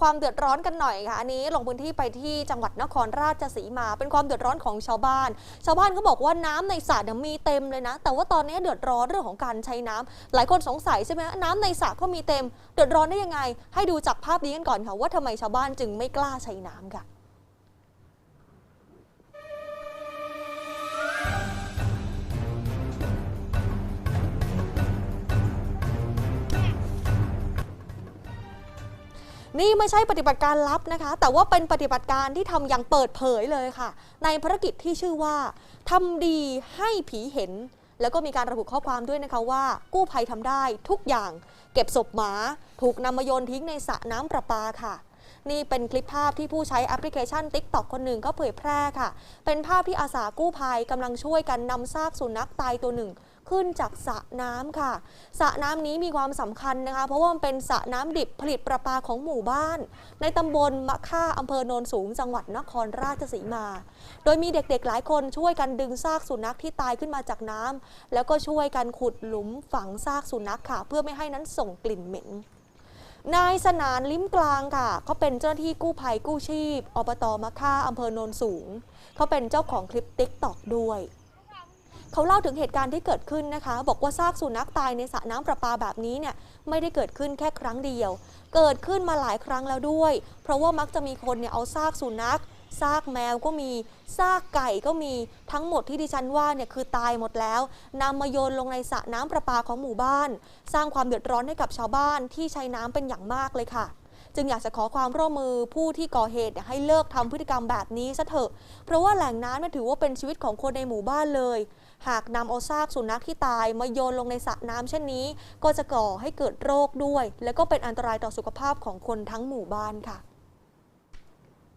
ความเดือดร้อนกันหน่อยค่ะอันนี้ลงพื้นที่ไปที่จังหวัดนครราชสีมา เป็นความเดือดร้อนของชาวบ้าน ชาวบ้านเขาบอกว่าน้ำในสระเนี่ยมีเต็มเลยนะ แต่ว่าตอนนี้เดือดร้อนเรื่องของการใช้น้ำหลายคนสงสัยใช่ไหมน้ำในสระก็มีเต็ม เดือดร้อนได้ยังไง ให้ดูจากภาพนี้กันก่อนค่ะว่าทำไมชาวบ้านจึงไม่กล้าใช้น้ำค่ะ นี่ไม่ใช่ปฏิบัติการลับนะคะ แต่ว่าเป็นปฏิบัติการที่ทำอย่างเปิดเผยเลยค่ะ ในภารกิจที่ชื่อว่าทำดีให้ผีเห็น แล้วก็มีการระบุข้อความด้วยนะคะว่า กู้ภัยทำได้ทุกอย่าง เก็บศพหมา ถูกนำมาโยนทิ้งในสระน้ำประปาค่ะ นี่เป็นคลิปภาพที่ผู้ใช้แอปพลิเคชัน TikTok คนหนึ่งก็เผยแพร่ค่ะ เป็นภาพที่อาสากู้ภัยกำลังช่วยกันนำซากสุนัขตายตัวหนึ่งขึ้นจากสระน้ำค่ะสระน้ำนี้มีความสำคัญนะคะ เพราะว่ามันเป็นสระน้ำดิบผลิตประปาของหมู่บ้าน ในตำบลมะค่าอำเภอโนนสูง จังหวัดนครราชสีมา โดยมีเด็กๆหลายคนช่วยกันดึงซากสุนัขที่ตายขึ้นมาจากน้ำแล้วก็ช่วยกันขุดหลุมฝังซากสุนัขค่ะ เพื่อไม่ให้นั้นส่งกลิ่นเหม็น นายสนานลิ้มกลางค่ะ เขาเป็นเจ้าหน้าที่กู้ภัยกู้ชีพอบตมะค่าอำเภอโนนสูง เขาเป็นเจ้าของคลิปติ๊กตอกด้วย เขาเล่าถึงเหตุการณ์ที่เกิดขึ้นนะคะ บอกว่าซากสุนัขตายในสระน้ำประปาแบบนี้เนี่ยไม่ได้เกิดขึ้นแค่ครั้งเดียว เกิดขึ้นมาหลายครั้งแล้วด้วย เพราะว่ามักจะมีคนเนี่ยเอาซากสุนัข ซากแมวก็มี ซากไก่ก็มีทั้งหมดที่ดิฉันว่าเนี่ยคือตายหมดแล้วนำมาโยนลงในสระน้ำประปาของหมู่บ้าน สร้างความเดือดร้อนให้กับชาวบ้านที่ใช้น้ำเป็นอย่างมากเลยค่ะ จึงอยากจะขอความร่วมมือผู้ที่ก่อเหตุเนี่ยให้เลิกทำพฤติกรรมแบบนี้ซะเถอะ เพราะว่าแหล่งน้ำเนี่ยถือว่าเป็นชีวิตของคนในหมู่บ้านเลยหากนำเอาซากสุนัขที่ตายมาโยนลงในสระน้ำเช่นนี้ ก็จะก่อให้เกิดโรคด้วย และก็เป็นอันตรายต่อสุขภาพของคนทั้งหมู่บ้านค่ะ